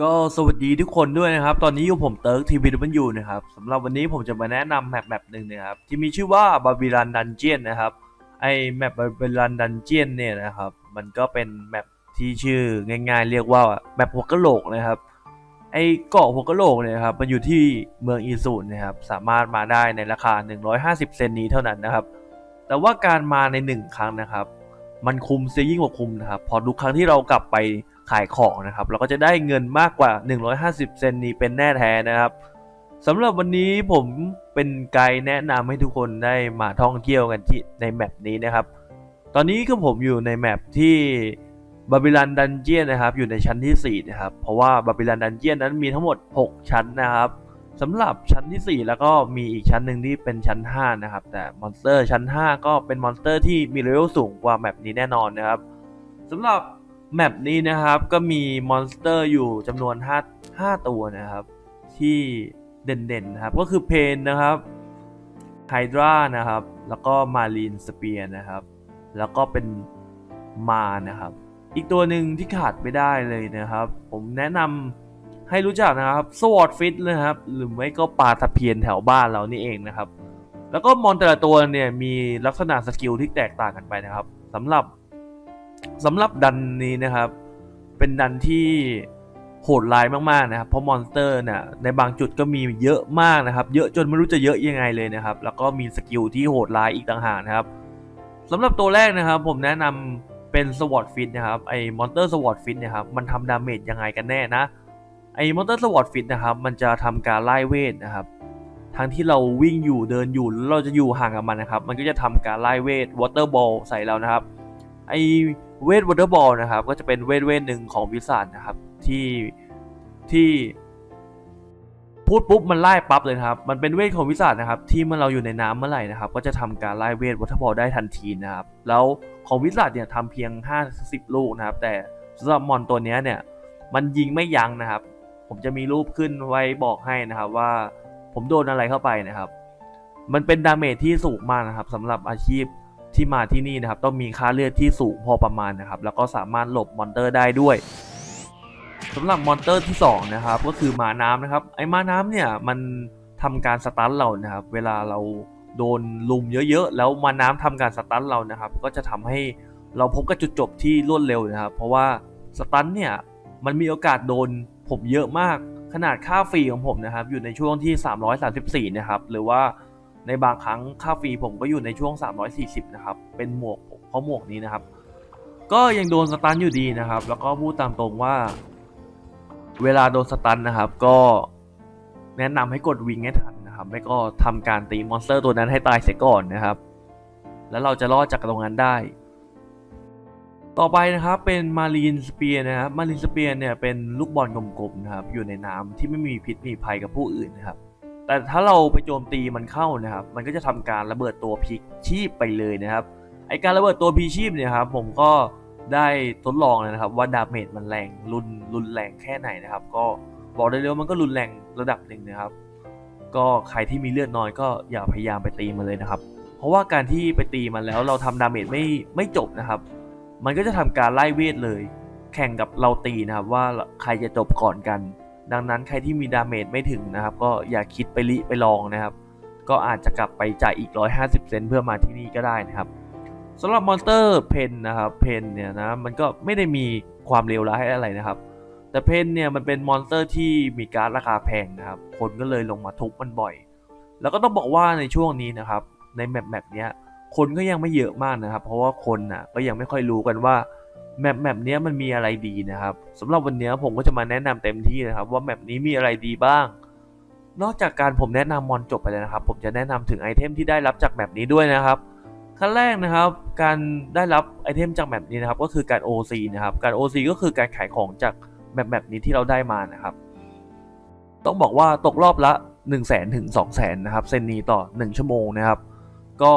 ก็สวัสดีทุกคนด้วยนะครับ ตอนนี้อยู่ผมเติร์กทีวีดันยูนะครับสำหรับวันนี้ผมจะมาแนะนำแมปแมปหนึ่งนะครับ ที่มีชื่อว่าบาบิลันดันเจียนนะครับ ไอแมปบาบิลันดันเจียนเนี่ยนะครับ มันก็เป็นแมปที่ชื่อง่าย ๆ เรียกว่าแมปหัวกะโหลกนะครับ ไอเกาะหัวกะโหลกเนี่ยครับ มันอยู่ที่เมืองอีซูนนะครับ สามารถมาได้ในราคา 150 เซนนี้เท่านั้นนะครับ แต่ว่าการมาในหนึ่งครั้งนะครับ มันคุ้มเสียยิ่งกว่าคุ้มนะครับ พอทุกครั้งที่เรากลับไป ขายของนะครับ เราก็จะได้เงินมากกว่า 150 เซนนี้เป็นแน่แท้นะครับสำหรับวันนี้ผมเป็นไกด์แนะนำให้ทุกคนได้มาท่องเที่ยวกันที่ในแมปนี้นะครับ ตอนนี้ก็ผมอยู่ในแมปที่บาบิลันดันเจียนนะครับ อยู่ในชั้นที่ 4 นะครับ เพราะว่าบาบิลันดันเจียนนั้นมีทั้งหมด 6 ชั้นนะครับสำหรับชั้นที่ 4 แล้วก็มีอีกชั้นหนึ่งที่เป็นชั้น 5 นะครับ แต่มอนสเตอร์ชั้น 5 ก็เป็นมอนสเตอร์ที่มีเลเวลสูงกว่าแมปนี้แน่นอนนะครับสำหรับ แมปนี้นะครับก็มีมอนสเตอร์อยู่จำนวน 5 5 ตัวนะครับ ที่เด่นๆนะครับ ก็คือเพนนะครับไฮดรานะครับ แล้วก็มารีนสเปียร์นะครับ แล้วก็เป็นมานะครับ อีกตัวหนึ่งที่ขาดไม่ได้เลยนะครับ ผมแนะนำให้รู้จักนะครับสวอตฟิตนะครับ หรือไม่ก็ปลาตะเพียนแถวบ้านเรานี่เองนะครับ แล้วก็มอนแต่ละตัวเนี่ยมีลักษณะสกิลที่แตกต่างกันไปนะครับสำหรับ สำหรับดันนี้นะครับ เป็นดันที่โหดร้ายมากๆนะครับ เพราะมอนสเตอร์เนี่ยในบางจุดก็มีเยอะมากนะครับ เยอะจนไม่รู้จะเยอะยังไงเลยนะครับ แล้วก็มีสกิลที่โหดร้ายอีกต่างหากนะครับสำหรับตัวแรกนะครับ ผมแนะนำเป็นสวอตฟิตนะครับไอ้มอนเตอร์สวอตฟิตนะครับมันทำดาเมจยังไงกันแน่นะไอ้มอนเตอร์สวอตฟิตนะครับมันจะทำการไล่เวทนะครับทั้งที่เราวิ่งอยู่เดินอยู่เราจะอยู่ห่างกับมันนะครับ มันก็จะทำการไล่เวทวอเตอร์บอลใส่เรานะครับ ไอเวทวอเตอร์บอลนะครับ ก็จะเป็นเวทเวทหนึ่งของวิสานนะครับ ที่ที่พูดปุ๊บมันไล่ปั๊บเลยครับ มันเป็นเวทของวิสานนะครับ ที่เมื่อเราอยู่ในน้ำเมื่อไหร่นะครับ ก็จะทำการไล่เวทวอเตอร์บอลได้ทันทีนะครับ แล้วของวิสานเนี่ยทำเพียง 50 ลูกนะครับ แต่สำหรับมอนตัวเนี้ยเนี่ย มันยิงไม่ยั้งนะครับ ผมจะมีรูปขึ้นไว้บอกให้นะครับว่าผมโดนอะไรเข้าไปนะครับ มันเป็นดาเมจที่สูงมากนะครับสำหรับอาชีพ ที่มาที่นี่นะครับต้องมีค่าเลือดที่สูงพอประมาณนะครับแล้วก็สามารถหลบมอนเตอร์ได้ด้วยสำหรับมอนเตอร์ที่สองนะครับก็คือมาน้ำนะครับไอ้มาน้ำเนี่ยมันทำการสตันเรานะครับเวลาเราโดนลุมเยอะๆ แล้วมาน้ำทำการสตันเรานะครับ ก็จะทำให้เราพบกับจุดจบที่รวดเร็วนะครับ เพราะว่าสตันเนี่ยมันมีโอกาสโดนผมเยอะมากขนาดค่าฟรีของผมนะครับ อยู่ในช่วงที่ 334 นะครับ หรือว่า ในบางครั้งค่าฟรีผมก็อยู่ในช่วง 340 นะครับ เป็นหมวกเพราะหมวกนี้นะครับ ก็ยังโดนสตันอยู่ดีนะครับ แล้วก็พูดตามตรงว่า เวลาโดนสตันนะครับ ก็แนะนำให้กดวิงให้ทันนะครับ ไม่ก็ทำการตีมอนสเตอร์ตัวนั้นให้ตายเสียก่อนนะครับ แล้วเราจะรอดจากตรงนั้นได้ ต่อไปนะครับเป็นมารีนสเปียร์นะครับมารีนสเปียร์เนี่ยเป็นลูกบอลกลมๆนะครับ อยู่ในน้ำที่ไม่มีพิษมีภัยกับผู้อื่นนะครับ แต่ถ้าเราไปโจมตีมันเข้านะครับ มันก็จะทำการระเบิดตัวพีชีพไปเลยนะครับ ไอการระเบิดตัวพีชีพเนี่ยครับ ผมก็ได้ทดลองเลยนะครับ ว่าดาเมจมันแรงรุนรุนแรงแค่ไหนนะครับ ก็บอกได้เลยว่ามันก็รุนแรงระดับหนึ่งนะครับ ก็ใครที่มีเลือดน้อยก็อย่าพยายามไปตีมันเลยนะครับ เพราะว่าการที่ไปตีมันแล้วเราทำดาเมจไม่ไม่จบนะครับ มันก็จะทำการไล่เวทเลย แข่งกับเราตีนะครับ ว่าใครจะจบก่อนกัน ดังนั้นใครที่มีดาเมจไม่ถึงนะครับ ก็อย่าคิดไปลิไปลองนะครับ ก็อาจจะกลับไปจ่ายอีก 150 เซนเพื่อมาที่นี่ก็ได้นะครับสำหรับมอนสเตอร์เพนนะครับเพนเนี่ยนะมันก็ไม่ได้มีความเลวร้ายอะไรนะครับ แต่เพนเนี่ยมันเป็นมอนสเตอร์ที่มีการ์ดราคาแพงนะครับ คนก็เลยลงมาทุบมันบ่อย แล้วก็ต้องบอกว่าในช่วงนี้นะครับ ในแมปแมปเนี้ยคนก็ยังไม่เยอะมากนะครับ เพราะว่าคนน่ะก็ยังไม่ค่อยรู้กันว่า แมปแมปนี้มันมีอะไรดีนะครับสำหรับวันนี้ผมก็จะมาแนะนำเต็มที่นะครับ ว่าแมปนี้มีอะไรดีบ้าง นอกจากการผมแนะนำมอนจบไปแล้วนะครับ ผมจะแนะนำถึงไอเทมที่ได้รับจากแมปนี้ด้วยนะครับขั้นแรกนะครับ การได้รับไอเทมจากแมปนี้นะครับ ก็คือการ OC นะครับ การ OC ก็คือการขายของจากแมปแมปนี้ที่เราได้มานะครับ ต้องบอกว่าตกรอบละ 1 0 0 0 0แสนถึง2 0 0แสนนะครับเซนนีต่อ 1 ชั่วโมงนะครับ ก็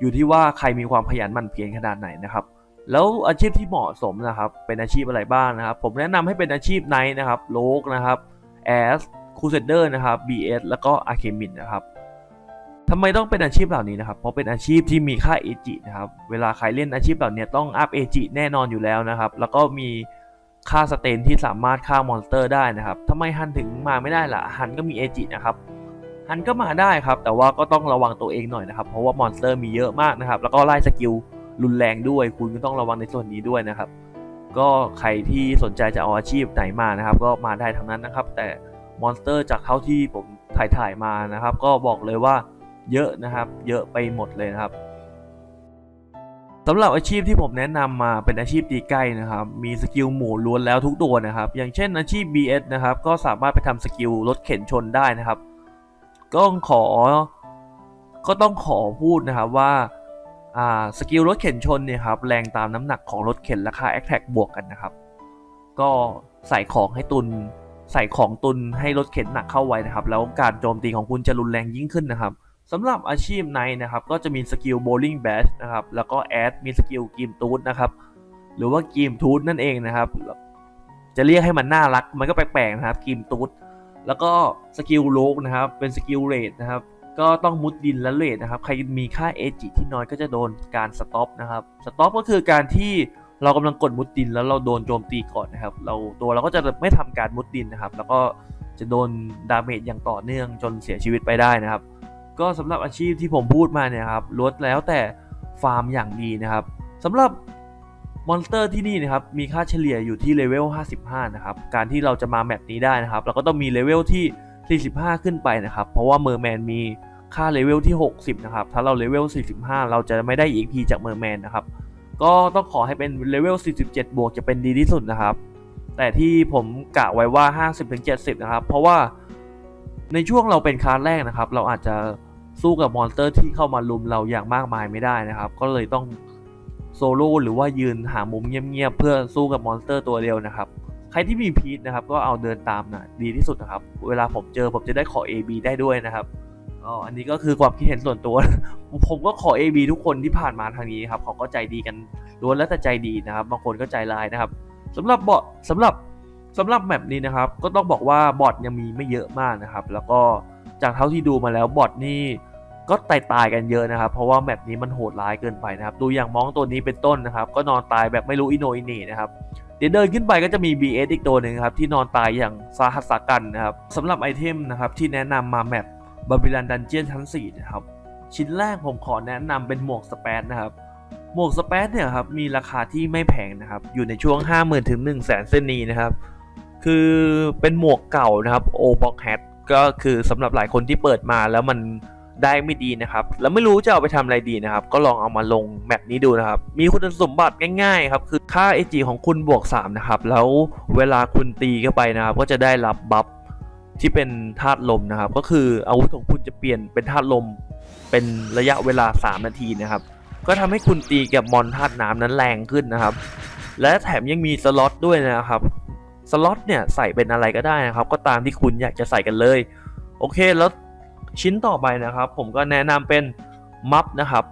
อยู่ที่ว่าใครมีความขยันหมั่นเพียรขนาดไหนนะครับ แล้วอาชีพที่เหมาะสมนะครับ เป็นอาชีพอะไรบ้างนะครับ ผมแนะนำให้เป็นอาชีพไนท์นะครับโลกนะครับแอสคูเซเดอร์นะครับ BS แล้วก็อาเคมินนะครับทำไมต้องเป็นอาชีพเหล่านี้นะครับ เพราะเป็นอาชีพที่มีค่าเอจินะครับ เวลาใครเล่นอาชีพเหล่านี้ต้องอัพเอจิแน่นอนอยู่แล้วนะครับ แล้วก็มีฆ่าสเตนที่สามารถฆ่ามอนสเตอร์ได้นะครับทำไมฮันถึงมาไม่ได้ล่ะ ฮันก็มีเอจินะครับ ฮันก็มาได้ครับ แต่ว่าก็ต้องระวังตัวเองหน่อยนะครับ เพราะว่ามอนสเตอร์มีเยอะมากนะครับ แล้วก็ไล่สกิล รุนแรงด้วย คุณก็ต้องระวังในส่วนนี้ด้วยนะครับ ก็ใครที่สนใจจะเอาอาชีพไหนมานะครับ ก็มาได้ทั้งนั้นนะครับ แต่มอนสเตอร์จากเท่าที่ผมถ่ายถ่ายมานะครับ ก็บอกเลยว่าเยอะนะครับ เยอะไปหมดเลยนะครับสำหรับอาชีพที่ผมแนะนำมาเป็นอาชีพตีใกล้นะครับ มีสกิลหมู่ล้วนแล้วทุกตัวนะครับ อย่างเช่นอาชีพ BS นะครับ ก็สามารถไปทำสกิลรถเข็นชนได้นะครับ ก็ต้องขอ ก็ต้องขอพูดนะครับว่า สกิลรถเข็นชนเนี่ยครับแรงตามน้ำหนักของรถเข็นราคา a อ t แท c บวกกันนะครับ ก็ใส่ของให้ตุน ใส่ของตุนให้รถเข็นหนักเข้าไว้นะครับ แล้วการโจมตีของคุณจะรุนแรงยิ่งขึ้นนะครับสำหรับอาชีพไนท์นะครับ ก็จะมีสกิลโบลิ่งแบชนะครับ แล้วก็แอดมีสกิลกีมทูตนะครับ หรือว่ากีมทูตนั่นเองนะครับ จะเรียกให้มันน่ารัก มันก็แปลกๆนะครับกีมทูตแล้วก็สกิลโลกนะครับ เป็นสกิลเรทนะครับ ก็ต้องมุดดินและเรทนะครับ ใครมีค่าเอจิที่น้อยก็จะโดนการสต็อปนะครับ สต็อปก็คือการที่เรากำลังกดมุดดินแล้วเราโดนโจมตีก่อนนะครับ เราตัวเราก็จะไม่ทำการมุดดินนะครับ แล้วก็จะโดนดาเมจอย่างต่อเนื่องจนเสียชีวิตไปได้นะครับ ก็สำหรับอาชีพที่ผมพูดมาเนี่ยครับล้วนแล้วแต่ฟาร์มอย่างดีนะครับสำหรับมอนสเตอร์ที่นี่นะครับมีค่าเฉลี่ยอยู่ที่เลเวล55 นะครับ การที่เราจะมาแมปนี้ได้นะครับ เราก็ต้องมีเลเวลที่ 45 ขึ้นไปนะครับ เพราะว่าเมอร์แมนมีค่าเลเวลที่ 60 นะครับ ถ้าเราเลเวล 45 เราจะไม่ได้ EXP จากเมอร์แมนนะครับ ก็ต้องขอให้เป็นเลเวล 47 บวกจะเป็นดีที่สุดนะครับ แต่ที่ผมกะไว้ว่า 50-70 นะครับ เพราะว่าในช่วงเราเป็นคลาสแรกนะครับ เราอาจจะสู้กับมอนสเตอร์ที่เข้ามาลุมเราอย่างมากมายไม่ได้นะครับ ก็เลยต้องโซโล่หรือว่ายืนหามุมเงียบๆเพื่อสู้กับมอนสเตอร์ตัวเดียวนะครับ ใครที่มีพีทนะครับก็เอาเดินตามนะดีที่สุดนะครับ เวลาผมเจอผมจะได้ขอ AB ได้ด้วยนะครับอ๋อันนี้ก็คือความคิดเห็นส่วนตัว ผมก็ขอ AB ทุกคนที่ผ่านมาทางนี้ครับเขาก็ใจดีกันล้วนแล้วแต่ใจดีนะครับ บางคนก็ใจร้ายนะครับสำหรับบอทสำหรับสำหรับแมปนี้นะครับ ก็ต้องบอกว่าบอทยังมีไม่เยอะมากนะครับ แล้วก็จากเท่าที่ดูมาแล้วบอทนี่ ก็ตายตายกันเยอะนะครับ เพราะว่าแมปนี้มันโหดร้ายเกินไปนะครับ ดูอย่างม้องตัวนี้เป็นต้นนะครับ ก็นอนตายแบบไม่รู้อิโนอิเน่นะครับเดี๋ยวเดินขึ้นไปก็จะมี BS อีกตัวหนึ่งครับที่นอนตายอย่างสาหัสสากันนะครับสำหรับไอเทมนะครับที่แนะนำมาแมปบาบิลันดันเจียนชั้น4นะครับชิ้นแรกผมขอแนะนำเป็นหมวกสเปซนะครับหมวกสเปซเนี่ยครับมีราคาที่ไม่แพงนะครับอยู่ในช่วง 50,000ถึง1 0 0 0 0แสนเซนนีนะครับคือเป็นหมวกเก่านะครับโอบ็อกแฮทก็คือสำหรับหลายคนที่เปิดมาแล้วมัน ได้ไม่ดีนะครับ แล้วไม่รู้จะเอาไปทำอะไรดีนะครับ ก็ลองเอามาลงแมปนี้ดูนะครับ มีคุณสมบัติง่ายๆครับ คือค่า AG ของคุณบวก 3 นะครับ แล้วเวลาคุณตีเข้าไปนะครับ ก็จะได้รับบัฟที่เป็นธาตุลมนะครับ ก็คืออาวุธของคุณจะเปลี่ยนเป็นธาตุลม เป็นระยะเวลา 3 นาทีนะครับ ก็ทำให้คุณตีกับมอนธาตุน้ำนั้นแรงขึ้นนะครับ และแถมยังมีสล็อตด้วยนะครับ สล็อตเนี่ยใส่เป็นอะไรก็ได้นะครับ ก็ตามที่คุณอยากจะใส่กันเลย โอเคแล้ว ชิ้นต่อไปนะครับ ผมก็แนะนำเป็นมัฟนะครับ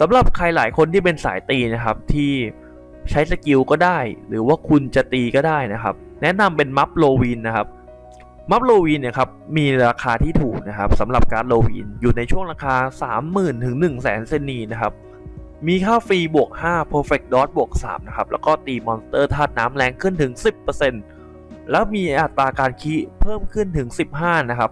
สำหรับใครหลายคนที่เป็นสายตีนะครับที่ใช้สกิลก็ได้ หรือว่าคุณจะตีก็ได้นะครับ แนะนำเป็นมัฟโลวินนะครับมัฟโลวินเนี่ยครับมีราคาที่ถูกนะครับสำหรับการโลวินอยู่ในช่วงราคา 30,000ถึง1 0 0 0 0แสนเซนีนะครับมีค่าฟรีบวก 5 perfect dot บวก 3 นะครับ แล้วก็ตีมอนสเตอร์ธาตุน้ำแรงขึ้นถึง 10%แล้วมีอัตราการคีเพิ่มขึ้นถึง 15 นะครับ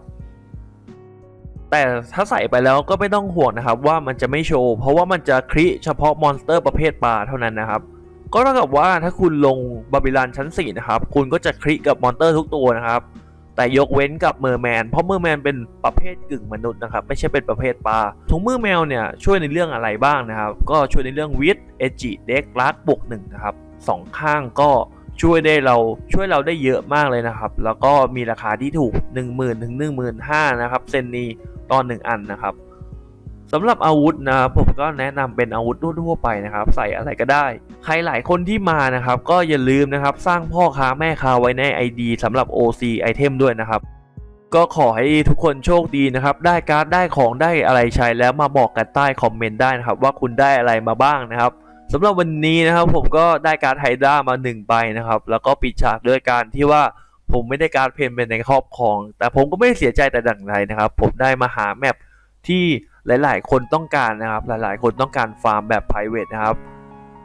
แต่ถ้าใส่ไปแล้วก็ไม่ต้องห่วงนะครับว่ามันจะไม่โชว์ เพราะว่ามันจะคริเฉพาะมอนสเตอร์ประเภทปลาเท่านั้นนะครับ ก็เท่ากับว่าถ้าคุณลงบาบิลันชั้น4นะครับคุณก็จะคริกับมอนสเตอร์ทุกตัวนะครับแต่ยกเว้นกับเมอร์แมน เพราะเมอร์แมนเป็นประเภทกึ่งมนุษย์นะครับไม่ใช่เป็นประเภทปลาถุงมือแมวเนี่ยช่วยในเรื่องอะไรบ้างนะครับ ก็ช่วยในเรื่องวิทเอจิเด็กลัดบวกหนึ่งนะครับสองข้างก็ช่วยได้เราช่วยเราได้เยอะมากเลยนะครับ แล้วก็มีราคาที่ถูก 1 0,000 ถึง 15,000 นะครับ เซนนี ตอนหนึ่งอันนะครับสำหรับอาวุธนะครับผมก็แนะนำเป็นอาวุธทั่วๆไปนะครับ ใส่อะไรก็ได้ ใครหลายคนที่มานะครับ ก็อย่าลืมนะครับ สร้างพ่อค้าแม่ค้าไว้ใน ID สำหรับ OC Item ด้วยนะครับ ก็ขอให้ทุกคนโชคดีนะครับ ได้การ์ดได้ของได้อะไรใช้แล้วมาบอกกันใต้คอมเมนต์ได้นะครับ ว่าคุณได้อะไรมาบ้างนะครับสำหรับวันนี้นะครับผมก็ได้การ์ดไฮด้ามา1ใบนะครับ แล้วก็ปิดฉากด้วยการที่ว่า ผมไม่ได้การ์ดเพนเป็นในครอบครอง แต่ผมก็ไม่เสียใจแต่ดังใดนะครับ ผมได้มาหาแมปที่หลาย ๆ คนต้องการนะครับ หลาย ๆ คนต้องการฟาร์มแบบ p r i v a t นะครับ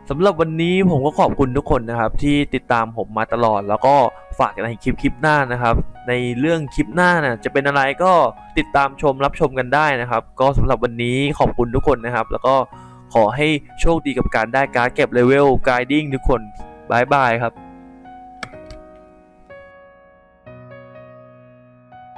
สำหรับวันนี้ผมก็ขอบคุณทุกคนนะครับ ที่ติดตามผมมาตลอด แล้วก็ฝากในคลิปคลิปหน้านะครับ ในเรื่องคลิปหน้าน่ะจะเป็นอะไรก็ติดตามชมรับชมกันได้นะครับ ก็สำหรับวันนี้ขอบคุณทุกคนนะครับ แล้วก็ขอให้โชคดีกับการได้การเก็บเลเวล guiding ทุกคนบายบายครับ